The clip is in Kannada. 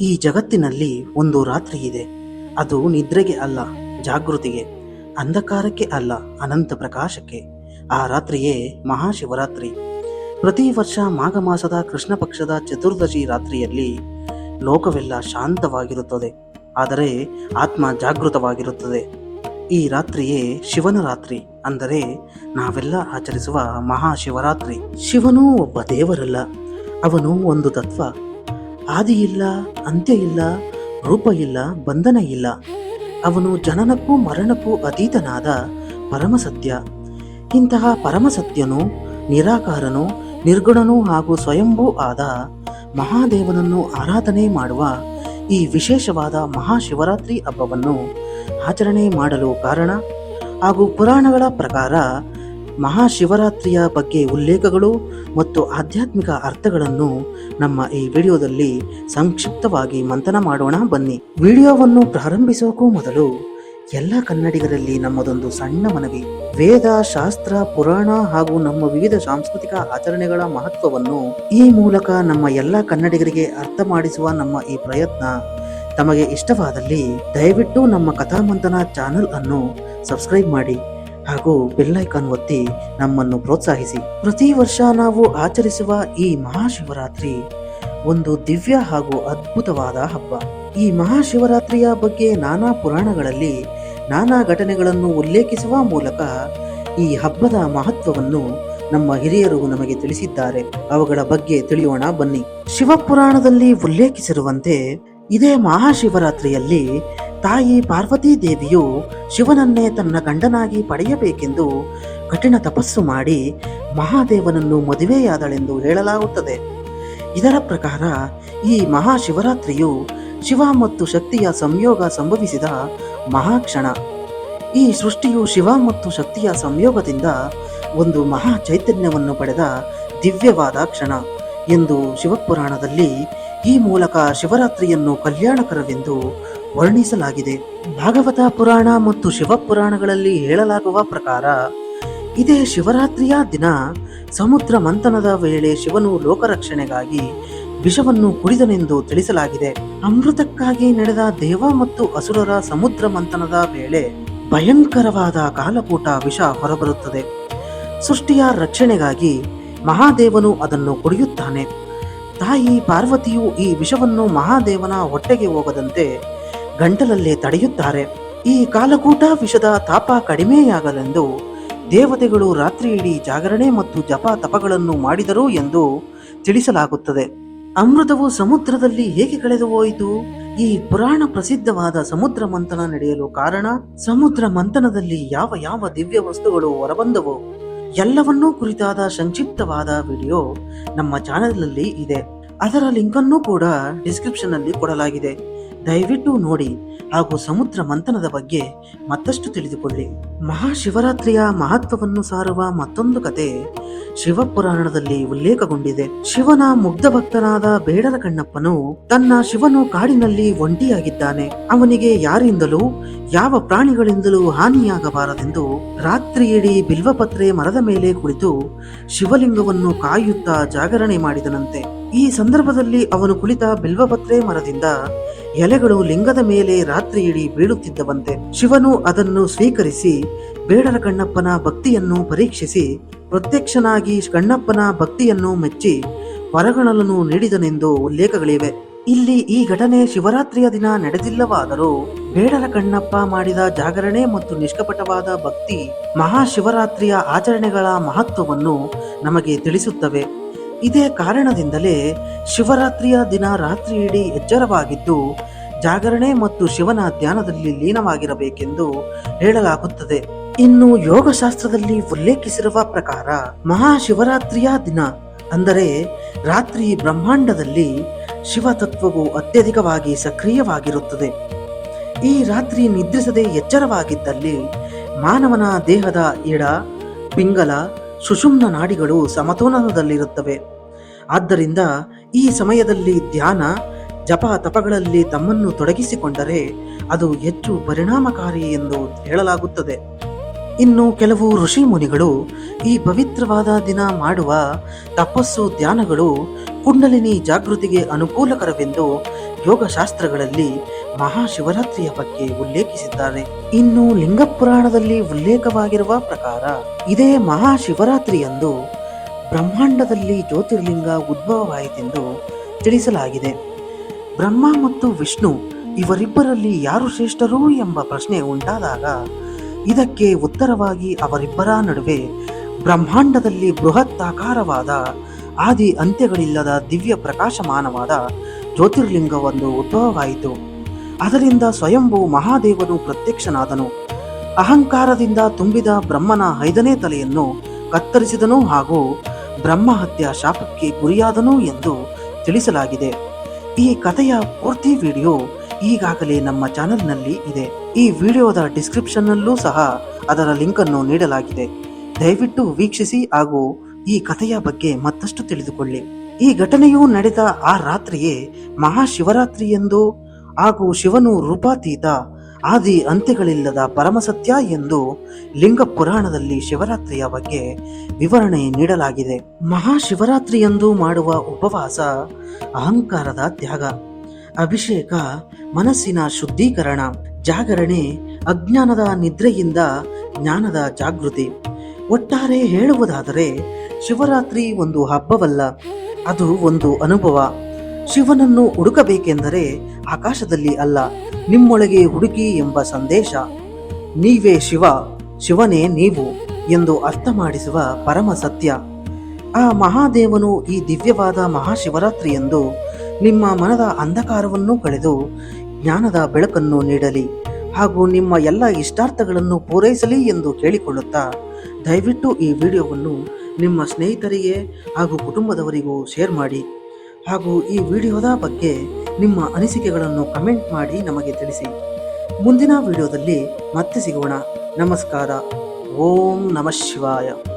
ಈ ಜಗತ್ತಿನಲ್ಲಿ ಒಂದು ರಾತ್ರಿ ಇದೆ. ಅದು ನಿದ್ರೆಗೆ ಅಲ್ಲ, ಜಾಗೃತಿಗೆ, ಅಂಧಕಾರಕ್ಕೆ ಅಲ್ಲ, ಅನಂತ ಪ್ರಕಾಶಕ್ಕೆ. ಆ ರಾತ್ರಿಯೇ ಮಹಾಶಿವರಾತ್ರಿ. ಪ್ರತಿ ವರ್ಷ ಮಾಘ ಮಾಸದ ಕೃಷ್ಣ ಪಕ್ಷದ ಚತುರ್ದಶಿ ರಾತ್ರಿಯಲ್ಲಿ ಲೋಕವೆಲ್ಲ ಶಾಂತವಾಗಿರುತ್ತದೆ. ಆದರೆ ಆತ್ಮ ಜಾಗೃತವಾಗಿರುತ್ತದೆ. ಈ ರಾತ್ರಿಯೇ ಶಿವನ ರಾತ್ರಿ ಅಂದರೆ ನಾವೆಲ್ಲ ಆಚರಿಸುವ ಮಹಾಶಿವರಾತ್ರಿ. ಶಿವನೂ ಒಬ್ಬ ದೇವರಲ್ಲ. ಅವನು ಒಂದು ತತ್ವ. ಆದಿ ಇಲ್ಲ, ಅಂತ್ಯ ಇಲ್ಲ, ರೂಪ ಇಲ್ಲ, ಬಂಧನ ಇಲ್ಲ. ಅವನು ಜನನಕ್ಕೂ ಮರಣಕ್ಕೂ ಅತೀತನಾದ ಪರಮಸತ್ಯ. ಇಂತಹ ಪರಮಸತ್ಯನು, ನಿರಾಕಾರನು, ನಿರ್ಗುಣನೂ ಹಾಗೂ ಸ್ವಯಂಭೂ ಆದ ಮಹಾದೇವನನ್ನು ಆರಾಧನೆ ಮಾಡುವ ಈ ವಿಶೇಷವಾದ ಮಹಾಶಿವರಾತ್ರಿ ಹಬ್ಬವನ್ನು ಆಚರಣೆ ಮಾಡಲು ಕಾರಣ ಹಾಗೂ ಪುರಾಣಗಳ ಪ್ರಕಾರ ಮಹಾಶಿವರಾತ್ರಿಯ ಬಗ್ಗೆ ಉಲ್ಲೇಖಗಳು ಮತ್ತು ಆಧ್ಯಾತ್ಮಿಕ ಅರ್ಥಗಳನ್ನು ನಮ್ಮ ಈ ವಿಡಿಯೋದಲ್ಲಿ ಸಂಕ್ಷಿಪ್ತವಾಗಿ ಮಂಥನ ಮಾಡೋಣ ಬನ್ನಿ. ವಿಡಿಯೋವನ್ನು ಪ್ರಾರಂಭಿಸೋಕ್ಕೂ ಮೊದಲು ಎಲ್ಲ ಕನ್ನಡಿಗರಲ್ಲಿ ನಮ್ಮದೊಂದು ಸಣ್ಣ ಮನವಿ. ವೇದ, ಶಾಸ್ತ್ರ, ಪುರಾಣ ಹಾಗೂ ನಮ್ಮ ವಿವಿಧ ಸಾಂಸ್ಕೃತಿಕ ಆಚರಣೆಗಳ ಮಹತ್ವವನ್ನು ಈ ಮೂಲಕ ನಮ್ಮ ಎಲ್ಲ ಕನ್ನಡಿಗರಿಗೆ ಅರ್ಥ ಮಾಡಿಸುವ ನಮ್ಮ ಈ ಪ್ರಯತ್ನ. ತಮಗೆ ಇಷ್ಟವಾದಲ್ಲಿ ದಯವಿಟ್ಟು ನಮ್ಮ ಕಥಾಮಂಥನ ಚಾನೆಲ್ ಅನ್ನು ಸಬ್ಸ್ಕ್ರೈಬ್ ಮಾಡಿ. ಹಾಗೂ ಬೆಲ್ಲೈಕಾನ್ ಒತ್ತಿ ನಮ್ಮನ್ನು ಪ್ರೋತ್ಸಾಹಿಸಿ. ಪ್ರತಿ ವರ್ಷ ನಾವು ಆಚರಿಸುವ ಈ ಮಹಾಶಿವರಾತ್ರಿ ಒಂದು ದಿವ್ಯ ಹಾಗೂ ಅದ್ಭುತವಾದ ಹಬ್ಬ. ಈ ಮಹಾಶಿವರಾತ್ರಿಯ ಬಗ್ಗೆ ನಾನಾ ಪುರಾಣಗಳಲ್ಲಿ ನಾನಾ ಘಟನೆಗಳನ್ನು ಉಲ್ಲೇಖಿಸುವ ಮೂಲಕ ಈ ಹಬ್ಬದ ಮಹತ್ವವನ್ನು ನಮ್ಮ ಹಿರಿಯರು ನಮಗೆ ತಿಳಿಸಿದ್ದಾರೆ. ಅವುಗಳ ಬಗ್ಗೆ ತಿಳಿಯೋಣ ಬನ್ನಿ. ಶಿವಪುರಾಣದಲ್ಲಿ ಉಲ್ಲೇಖಿಸಿರುವಂತೆ ಇದೇ ಮಹಾಶಿವರಾತ್ರಿಯಲ್ಲಿ ತಾಯಿ ಪಾರ್ವತೀ ದೇವಿಯು ಶಿವನನ್ನೇ ತನ್ನ ಗಂಡನಾಗಿ ಪಡೆಯಬೇಕೆಂದು ಕಠಿಣ ತಪಸ್ಸು ಮಾಡಿ ಮಹಾದೇವನನ್ನು ಮದುವೆಯಾದಳೆಂದು ಹೇಳಲಾಗುತ್ತದೆ. ಇದರ ಪ್ರಕಾರ ಈ ಮಹಾಶಿವರಾತ್ರಿಯು ಶಿವ ಮತ್ತು ಶಕ್ತಿಯ ಸಂಯೋಗ ಸಂಭವಿಸಿದ ಮಹಾಕ್ಷಣ. ಈ ಸೃಷ್ಟಿಯು ಶಿವ ಮತ್ತು ಶಕ್ತಿಯ ಸಂಯೋಗದಿಂದ ಒಂದು ಮಹಾ ಚೈತನ್ಯವನ್ನು ಪಡೆದ ದಿವ್ಯವಾದ ಕ್ಷಣ ಎಂದು ಶಿವಪುರಾಣದಲ್ಲಿ ಈ ಮೂಲಕ ಶಿವರಾತ್ರಿಯನ್ನು ಕಲ್ಯಾಣಕರವೆಂದು ವರ್ಣಿಸಲಾಗಿದೆ. ಭಾಗವತ ಪುರಾಣ ಮತ್ತು ಶಿವಪುರಾಣಗಳಲ್ಲಿ ಹೇಳಲಾಗುವ ಪ್ರಕಾರ, ಇದೇ ಶಿವರಾತ್ರಿಯ ದಿನ ಸಮುದ್ರ ಮಂಥನದ ವೇಳೆ ಶಿವನು ಲೋಕರಕ್ಷಣೆಗಾಗಿ ವಿಷವನ್ನು ಕುಡಿದನೆಂದು ತಿಳಿಸಲಾಗಿದೆ. ಅಮೃತಕ್ಕಾಗಿ ನಡೆದ ದೇವ ಮತ್ತು ಅಸುರರ ಸಮುದ್ರ ಮಂಥನದ ವೇಳೆ ಭಯಂಕರವಾದ ಕಾಲಕೂಟ ವಿಷ ಹೊರಬರುತ್ತದೆ. ಸೃಷ್ಟಿಯ ರಕ್ಷಣೆಗಾಗಿ ಮಹಾದೇವನು ಅದನ್ನು ಕುಡಿಯುತ್ತಾನೆ. ತಾಯಿ ಪಾರ್ವತಿಯು ಈ ವಿಷವನ್ನು ಮಹಾದೇವನ ಹೊಟ್ಟೆಗೆ ಹೋಗದಂತೆ ಗಂಟಲಲ್ಲೇ ತಡೆಯುತ್ತಾರೆ. ಈ ಕಾಲಕೂಟ ವಿಷದ ತಾಪ ಕಡಿಮೆಯಾಗಲೆಂದು ದೇವತೆಗಳು ರಾತ್ರಿ ಇಡೀ ಜಾಗರಣೆ ಮತ್ತು ಜಪ ತಪಗಳನ್ನು ಮಾಡಿದರು ಎಂದು ತಿಳಿಸಲಾಗುತ್ತದೆ. ಅಮೃತವು ಸಮುದ್ರದಲ್ಲಿ ಹೇಗೆ ಕಳೆದು ಹೋಯಿತು? ಈ ಪುರಾಣ ಪ್ರಸಿದ್ಧವಾದ ಸಮುದ್ರ ಮಂಥನ ನಡೆಯಲು ಕಾರಣ ಸಮುದ್ರ ಮಂಥನದಲ್ಲಿ ಯಾವ ಯಾವ ದಿವ್ಯ ವಸ್ತುಗಳು ಹೊರಬಂದವು? ಎಲ್ಲವನ್ನೂ ಕುರಿತಾದ ಸಂಕ್ಷಿಪ್ತವಾದ ವಿಡಿಯೋ ನಮ್ಮ ಚಾನೆಲ್ನಲ್ಲಿ ಇದೆ. ಅದರ ಲಿಂಕನ್ನು ಕೂಡ ಡಿಸ್ಕ್ರಿಪ್ಷನ್ ಅಲ್ಲಿ ಕೊಡಲಾಗಿದೆ. ದಯವಿಟ್ಟು ನೋಡಿ ಹಾಗೂ ಸಮುದ್ರ ಮಂಥನದ ಬಗ್ಗೆ ಮತ್ತಷ್ಟು ತಿಳಿದುಕೊಳ್ಳಿ. ಮಹಾಶಿವರಾತ್ರಿಯ ಮಹತ್ವವನ್ನು ಸಾರುವ ಮತ್ತೊಂದು ಕತೆ ಶಿವಪುರಾಣದಲ್ಲಿ ಉಲ್ಲೇಖಗೊಂಡಿದೆ. ಶಿವನ ಮುಗ್ಧ ಭಕ್ತನಾದ ಬೇಡರ ಕಣ್ಣಪ್ಪನು ತನ್ನ ಶಿವನು ಕಾಡಿನಲ್ಲಿ ಒಂಟಿಯಾಗಿದ್ದಾನೆ. ಅವನಿಗೆ ಯಾರಿಂದಲೂ, ಯಾವ ಪ್ರಾಣಿಗಳಿಂದಲೂ ಹಾನಿಯಾಗಬಾರದೆಂದು ರಾತ್ರಿಯಿಡೀ ಬಿಲ್ವಪತ್ರೆ ಮರದ ಮೇಲೆ ಕುಳಿತು ಶಿವಲಿಂಗವನ್ನು ಕಾಯುತ್ತಾ ಜಾಗರಣೆ ಮಾಡಿದನಂತೆ. ಈ ಸಂದರ್ಭದಲ್ಲಿ ಅವನು ಕುಳಿತ ಬಿಲ್ವಪತ್ರೆ ಮರದಿಂದ ಎಲೆಗಳು ಲಿಂಗದ ಮೇಲೆ ರಾತ್ರಿಯಿಡೀ ಬೀಳುತ್ತಿದ್ದವಂತೆ. ಶಿವನು ಅದನ್ನು ಸ್ವೀಕರಿಸಿ ಬೇಡರ ಕಣ್ಣಪ್ಪನ ಭಕ್ತಿಯನ್ನು ಪರೀಕ್ಷಿಸಿ ಪ್ರತ್ಯಕ್ಷನಾಗಿ ಕಣ್ಣಪ್ಪನ ಭಕ್ತಿಯನ್ನು ಮೆಚ್ಚಿ ವರಗಳನ್ನು ನೀಡಿದನೆಂದು ಉಲ್ಲೇಖಗಳಿವೆ. ಇಲ್ಲಿ ಈ ಘಟನೆ ಶಿವರಾತ್ರಿಯ ದಿನ ನಡೆದಿಲ್ಲವಾದರೂ ಬೇಡರ ಕಣ್ಣಪ್ಪ ಮಾಡಿದ ಜಾಗರಣೆ ಮತ್ತು ನಿಷ್ಕಪಟವಾದ ಭಕ್ತಿ ಮಹಾಶಿವರಾತ್ರಿಯ ಆಚರಣೆಗಳ ಮಹತ್ವವನ್ನು ನಮಗೆ ತಿಳಿಸುತ್ತವೆ. ಇದೇ ಕಾರಣದಿಂದಲೇ ಶಿವರಾತ್ರಿಯ ದಿನ ರಾತ್ರಿ ಇಡೀ ಎಚ್ಚರವಾಗಿದ್ದು, ಜಾಗರಣೆ ಮತ್ತು ಶಿವನ ಧ್ಯಾನದಲ್ಲಿ ಲೀನವಾಗಿರಬೇಕೆಂದು ಹೇಳಲಾಗುತ್ತದೆ. ಇನ್ನು ಯೋಗಶಾಸ್ತ್ರದಲ್ಲಿ ಉಲ್ಲೇಖಿಸಿರುವ ಪ್ರಕಾರ ಮಹಾಶಿವರಾತ್ರಿಯ ದಿನ ಅಂದರೆ ರಾತ್ರಿ ಬ್ರಹ್ಮಾಂಡದಲ್ಲಿ ಶಿವ ತತ್ವವು ಅತ್ಯಧಿಕವಾಗಿ ಸಕ್ರಿಯವಾಗಿರುತ್ತದೆ. ಈ ರಾತ್ರಿ ನಿದ್ರಿಸದೆ ಎಚ್ಚರವಾಗಿದ್ದಲ್ಲಿ ಮಾನವನ ದೇಹದ ಎಡ ಪಿಂಗಲ, ಸುಷುಮ್ನ ನಾಡಿಗಳು ಸಮತೋಲನದಲ್ಲಿರುತ್ತವೆ. ಆದ್ದರಿಂದ ಈ ಸಮಯದಲ್ಲಿ ಧ್ಯಾನ ಜಪ ತಪಗಳಲ್ಲಿ ತಮ್ಮನ್ನು ತೊಡಗಿಸಿಕೊಂಡರೆ ಅದು ಹೆಚ್ಚು ಪರಿಣಾಮಕಾರಿ ಎಂದು ಹೇಳಲಾಗುತ್ತದೆ. ಇನ್ನು ಕೆಲವು ಋಷಿ ಮುನಿಗಳು ಈ ಪವಿತ್ರವಾದ ದಿನ ಮಾಡುವ ತಪಸ್ಸು ಧ್ಯಾನಗಳು ಕುಂಡಲಿನಿ ಜಾಗೃತಿಗೆ ಅನುಕೂಲಕರವೆಂದು ಯೋಗಶಾಸ್ತ್ರಗಳಲ್ಲಿ ಮಹಾಶಿವರಾತ್ರಿಯ ಬಗ್ಗೆ ಉಲ್ಲೇಖಿಸಿದ್ದಾರೆ. ಇನ್ನು ಲಿಂಗಪುರಾಣದಲ್ಲಿ ಉಲ್ಲೇಖವಾಗಿರುವ ಪ್ರಕಾರ ಇದೇ ಮಹಾಶಿವರಾತ್ರಿಯಂದು ಬ್ರಹ್ಮಾಂಡದಲ್ಲಿ ಜ್ಯೋತಿರ್ಲಿಂಗ ಉದ್ಭವವಾಯಿತೆಂದು ತಿಳಿಸಲಾಗಿದೆ. ಬ್ರಹ್ಮ ಮತ್ತು ವಿಷ್ಣು ಇವರಿಬ್ಬರಲ್ಲಿ ಯಾರು ಶ್ರೇಷ್ಠರು ಎಂಬ ಪ್ರಶ್ನೆ ಉಂಟಾದಾಗ ಇದಕ್ಕೆ ಉತ್ತರವಾಗಿ ಅವರಿಬ್ಬರ ನಡುವೆ ಬ್ರಹ್ಮಾಂಡದಲ್ಲಿ ಬೃಹತ್ ಆಕಾರವಾದ ಆದಿ ಅಂತ್ಯಗಳಿಲ್ಲದ ದಿವ್ಯ ಪ್ರಕಾಶಮಾನವಾದ ಜ್ಯೋತಿರ್ಲಿಂಗವೊಂದು ಉದ್ಭವವಾಯಿತು. ಅದರಿಂದ ಸ್ವಯಂಭೂ ಮಹಾದೇವನು ಪ್ರತ್ಯಕ್ಷನಾದನು. ಅಹಂಕಾರದಿಂದ ತುಂಬಿದ ಬ್ರಹ್ಮನ ಐದನೇ ತಲೆಯನ್ನು ಕತ್ತರಿಸಿದನು ಹಾಗೂ ಬ್ರಹ್ಮಹತ್ಯ ಶಾಪಕ್ಕೆ ಗುರಿಯಾದನು ಎಂದು ತಿಳಿಸಲಾಗಿದೆ. ಈ ಕಥೆಯ ಪೂರ್ತಿ ವಿಡಿಯೋ ಈಗಾಗಲೇ ನಮ್ಮ ಚಾನೆಲ್ನಲ್ಲಿ ಇದೆ. ಈ ವಿಡಿಯೋದ ಡಿಸ್ಕ್ರಿಪ್ಷನ್ನಲ್ಲೂ ಸಹ ಅದರ ಲಿಂಕನ್ನು ನೀಡಲಾಗಿದೆ. ದಯವಿಟ್ಟು ವೀಕ್ಷಿಸಿ ಹಾಗೂ ಈ ಕಥೆಯ ಬಗ್ಗೆ ಮತ್ತಷ್ಟು ತಿಳಿದುಕೊಳ್ಳಿ. ಈ ಘಟನೆಯು ನಡೆದ ಆ ರಾತ್ರಿಯೇ ಮಹಾಶಿವರಾತ್ರಿ ಎಂದು ಹಾಗೂ ಶಿವನು ರೂಪಾತೀತ ಆದಿ ಅಂತ್ಯಗಳಿಲ್ಲದ ಪರಮಸತ್ಯ ಎಂದು ಲಿಂಗ ಪುರಾಣದಲ್ಲಿ ಶಿವರಾತ್ರಿಯ ಬಗ್ಗೆ ವಿವರಣೆ ನೀಡಲಾಗಿದೆ. ಮಹಾಶಿವರಾತ್ರಿಯಂದು ಮಾಡುವ ಉಪವಾಸ, ಅಹಂಕಾರದ ತ್ಯಾಗ, ಅಭಿಷೇಕ, ಮನಸ್ಸಿನ ಶುದ್ಧೀಕರಣ, ಜಾಗರಣೆ, ಅಜ್ಞಾನದ ನಿದ್ರೆಯಿಂದ ಜ್ಞಾನದ ಜಾಗೃತಿ. ಒಟ್ಟಾರೆ ಹೇಳುವುದಾದರೆ, ಶಿವರಾತ್ರಿ ಒಂದು ಹಬ್ಬವಲ್ಲ, ಅದು ಒಂದು ಅನುಭವ. ಶಿವನನ್ನು ಹುಡುಕಬೇಕೆಂದರೆ ಆಕಾಶದಲ್ಲಿ ಅಲ್ಲ ನಿಮ್ಮೊಳಗೆ ಹುಡುಕಿ ಎಂಬ ಸಂದೇಶ. ನೀವೇ ಶಿವ, ಶಿವನೇ ನೀವು ಎಂದು ಅರ್ಥ ಮಾಡಿಸುವ ಪರಮ ಸತ್ಯ. ಆ ಮಹಾದೇವನು ಈ ದಿವ್ಯವಾದ ಮಹಾಶಿವರಾತ್ರಿಯಂದು ನಿಮ್ಮ ಮನದ ಅಂಧಕಾರವನ್ನು ಕಳೆದು ಜ್ಞಾನದ ಬೆಳಕನ್ನು ನೀಡಲಿ ಹಾಗೂ ನಿಮ್ಮ ಎಲ್ಲ ಇಷ್ಟಾರ್ಥಗಳನ್ನು ಪೂರೈಸಲಿ ಎಂದು ಕೇಳಿಕೊಳ್ಳುತ್ತಾ, ದಯವಿಟ್ಟು ಈ ವಿಡಿಯೋವನ್ನು ನಿಮ್ಮ ಸ್ನೇಹಿತರಿಗೆ ಹಾಗೂ ಕುಟುಂಬದವರಿಗೂ ಶೇರ್ ಮಾಡಿ ಹಾಗೂ ಈ ವಿಡಿಯೋದ ಬಗ್ಗೆ ನಿಮ್ಮ ಅನಿಸಿಕೆಗಳನ್ನು ಕಮೆಂಟ್ ಮಾಡಿ ನಮಗೆ ತಿಳಿಸಿ. ಮುಂದಿನ ವಿಡಿಯೋದಲ್ಲಿ ಮತ್ತೆ ಸಿಗೋಣ. ನಮಸ್ಕಾರ. ಓಂ ನಮಃ ಶಿವಾಯ.